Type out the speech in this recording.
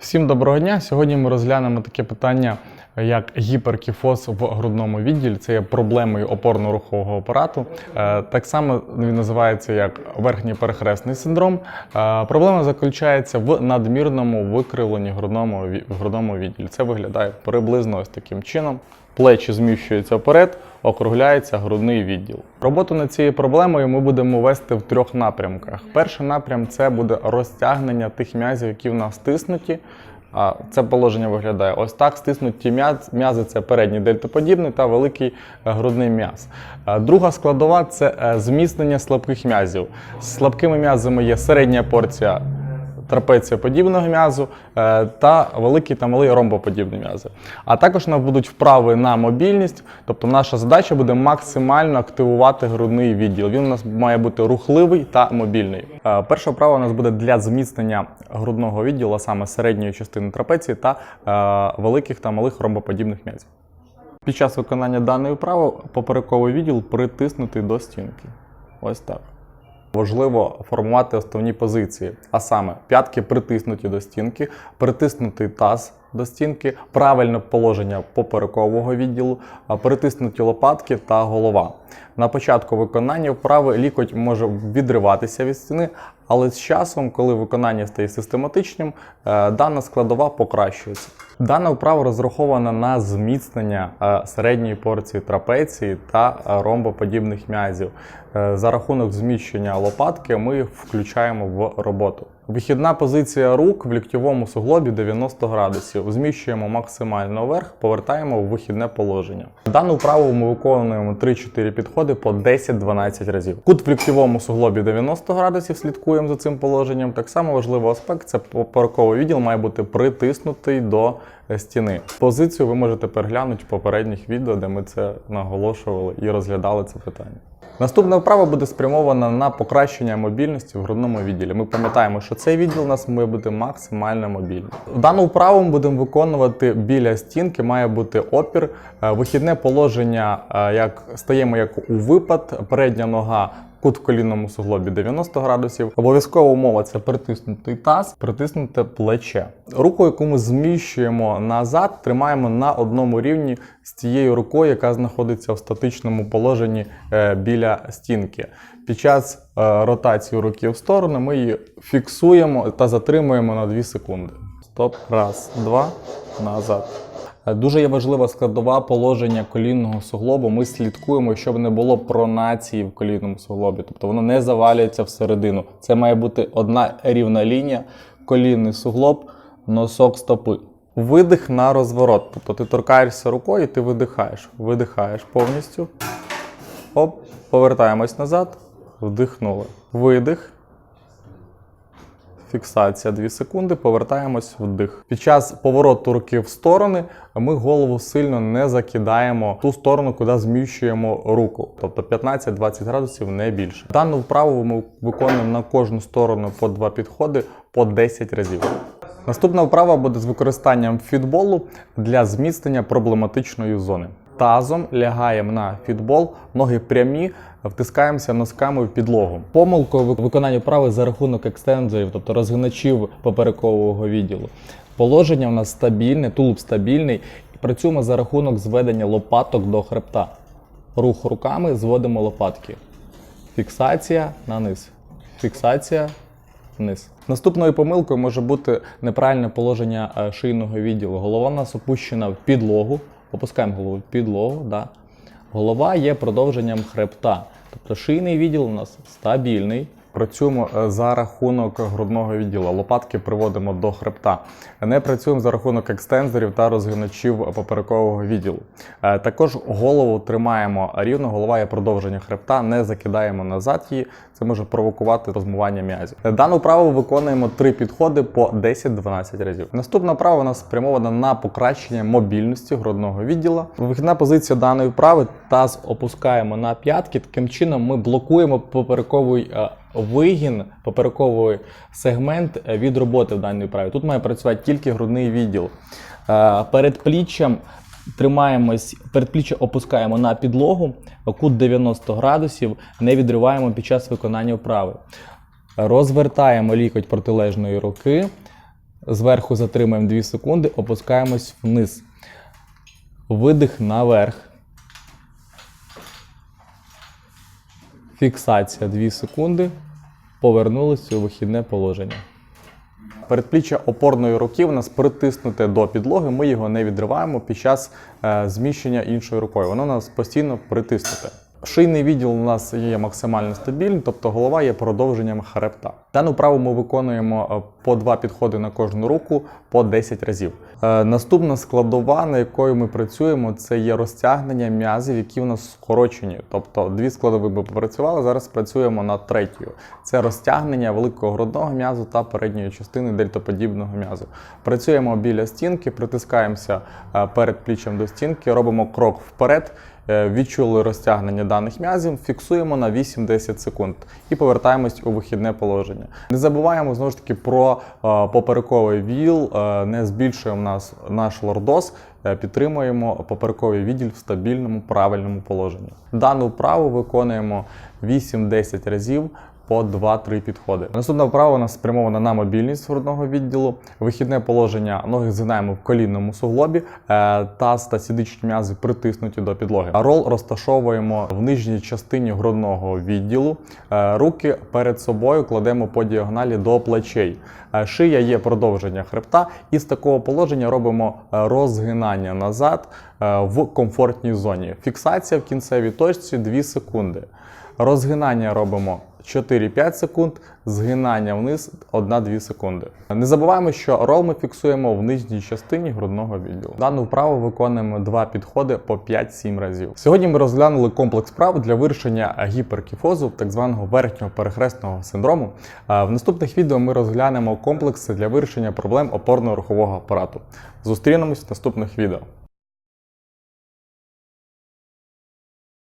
Всім доброго дня! Сьогодні ми розглянемо таке питання, як гіперкіфоз в грудному відділі. Це є проблемою опорно-рухового апарату. Е, Так само він називається як верхній перехресний синдром. Е, Проблема заключається в надмірному викривленні грудному грудному відділі. Це виглядає приблизно ось таким чином. Плечі зміщуються вперед, округляється грудний відділ. Роботу над цією проблемою ми будемо вести в трьох напрямках. Перший напрям це буде розтягнення тих м'язів, які в нас стиснуті. Це положення виглядає ось так. Стиснуті м'яз- м'язи це передній дельтоподібний та великий е, грудний м'яз. Е, Друга складова це е, зміцнення слабких м'язів. Слабкими м'язами є середня порція трапеціоподібного м'язу е, та великий та малий ромбоподібні м'язи. А також у нас будуть вправи на мобільність, тобто наша задача буде максимально активувати грудний відділ. Він у нас має бути рухливий та мобільний. Е, Перша вправа у нас буде для зміцнення грудного відділу, саме середньої частини трапеції та е, великих та малих ромбоподібних м'язів. Під час виконання даної вправи поперековий відділ притиснутий до стінки. Ось так. Важливо формувати основні позиції, а саме п'ятки притиснуті до стінки, притиснутий таз до стінки, правильне положення поперекового відділу, притиснуті лопатки та голова. На початку виконання вправи лікоть може відриватися від стіни, але з часом, коли виконання стає систематичним, е, дана складова покращується. Дана вправа розрахована на зміцнення е, середньої порції трапеції та е, ромбоподібних м'язів. За рахунок зміщення лопатки ми їх включаємо в роботу. Вихідна позиція рук в ліктьовому суглобі 90 градусів. Зміщуємо максимально вверх, повертаємо в вихідне положення. Дану вправу ми виконуємо 3-4 підходи по 10-12 разів. Кут в ліктьовому суглобі 90 градусів, слідкуємо за цим положенням. Так само важливий аспект це поперековий відділ має бути притиснутий до стіни. Позицію ви можете переглянути в попередніх відео, де ми це наголошували і розглядали це питання. Наступна вправа буде спрямована на покращення мобільності в грудному відділі. Ми пам'ятаємо, що цей відділ у нас має бути максимально мобільним. Дану вправу ми будемо виконувати біля стінки, має бути опір. Е, Вихідне положення, е, як стаємо як у випад, передня нога. Кут в колінному суглобі 90 градусів. Обов'язкова умова це притиснутий таз, притиснуте плече. Руку, яку ми зміщуємо назад, тримаємо на одному рівні з тією рукою, яка знаходиться в статичному положенні е, біля стінки. Під час е, ротації руки в сторону ми її фіксуємо та затримуємо на 2 секунди. Стоп, раз, два, назад. Е, Дуже є важлива складова положення колінного суглобу. Ми слідкуємо, щоб не було пронації в колінному суглобі, тобто воно не завалюється всередину. Це має бути одна рівна лінія, колінний суглоб, носок стопи. Видих на розворот. Тобто ти торкаєшся рукою, ти видихаєш. Видихаєш повністю. Оп, повертаємось назад. Вдихнули. Видих. Фіксація 2 секунди, повертаємось вдих. Під час повороту руки в сторони ми голову сильно не закидаємо в ту сторону, куди зміщуємо руку. Тобто 15-20 градусів не більше. Дану вправу ми виконуємо на кожну сторону по два підходи по 10 разів. Наступна вправа буде з використанням фітболу для зміцнення проблематичної зони. Тазом лягаємо на фітбол, ноги прямі, втискаємося носками в підлогу. Помилкою в виконанні вправи за рахунок екстензорів, тобто розгиначів поперекового відділу. Положення у нас стабільне, тулуб стабільний. Працюємо за рахунок зведення лопаток до хребта. Рух руками зводимо лопатки. Фіксація на низ. Фіксація вниз. Наступною помилкою може бути неправильне положення е, шийного відділу. Голова у нас опущена в підлогу. Опускаємо голову підлогу. Да. Голова є продовженням хребта. Тобто шийний відділ у нас стабільний. Працюємо е, за рахунок грудного відділу. Лопатки приводимо до хребта. Не працюємо за рахунок екстензорів та розгиначів поперекового відділу. Е, Також голову тримаємо рівно, голова є продовження хребта, не закидаємо назад її. Це може провокувати розмивання м'язів. Е, Дану вправу виконуємо три підходи по 10-12 разів. Наступна вправа у нас спрямована на покращення мобільності грудного відділу. Вихідна позиція даної вправи таз опускаємо на п'ятки. Таким чином ми блокуємо поперековий вигін, поперековий сегмент е, від роботи в даній вправі. Тут має працювати тільки грудний відділ. Е, Перед пліччям тримаємось, передпліччя опускаємо на підлогу, кут 90 градусів, не відриваємо під час виконання вправи. Розвертаємо лікоть протилежної руки, Зверху затримуємо 2 секунди, опускаємось вниз. Видих наверх. Фіксація 2 секунди. Повернулися у вихідне положення. Передпліччя опорної руки у нас притиснуте до підлоги, ми його не відриваємо під час е, зміщення іншою рукою. Воно у нас постійно притиснуте. Шийний відділ у нас є максимально стабільний, тобто голова є продовженням хребта. Дану вправу ми виконуємо е, по два підходи на кожну руку по 10 разів. Е, Наступна складова, на якою ми працюємо, це є розтягнення м'язів, які у нас скорочені. Тобто дві складові ми попрацювали, зараз працюємо над третьою. Це розтягнення великого грудного м'язу та передньої частини дельтоподібного м'язу. Працюємо біля стінки, притискаємося е, перед пліччям до стінки, робимо крок вперед. Е, Відчули розтягнення даних м'язів, фіксуємо на 8-10 секунд і повертаємось у вихідне положення. Не забуваємо знову ж таки про е, поперековий віл, е, не збільшуємо нас наш лордоз, е, підтримуємо поперековий відділ в стабільному правильному положенні. Дану вправу виконуємо 8-10 разів по 2-3 підходи. Наступна вправа у нас спрямована на мобільність грудного відділу. Вихідне положення ноги згинаємо в колінному суглобі, е, таз та сідичні м'язи притиснуті до підлоги. Рол розташовуємо в нижній частині грудного відділу. Е, Руки перед собою кладемо по діагоналі до плечей. Е, Шия є продовження хребта, і з такого положення робимо е, розгинання назад е, в комфортній зоні. Фіксація в кінцевій точці 2 секунди. Розгинання робимо 4-5 секунд, згинання вниз 1-2 секунди. Не забуваємо, що рол ми фіксуємо в нижній частині грудного відділу. Дану вправу виконуємо два підходи по 5-7 разів. Сьогодні ми розглянули комплекс вправ для вирішення гіперкіфозу, так званого верхнього перехресного синдрому. В наступних відео ми розглянемо комплекси для вирішення проблем опорно-рухового апарату. Зустрінемось в наступних відео.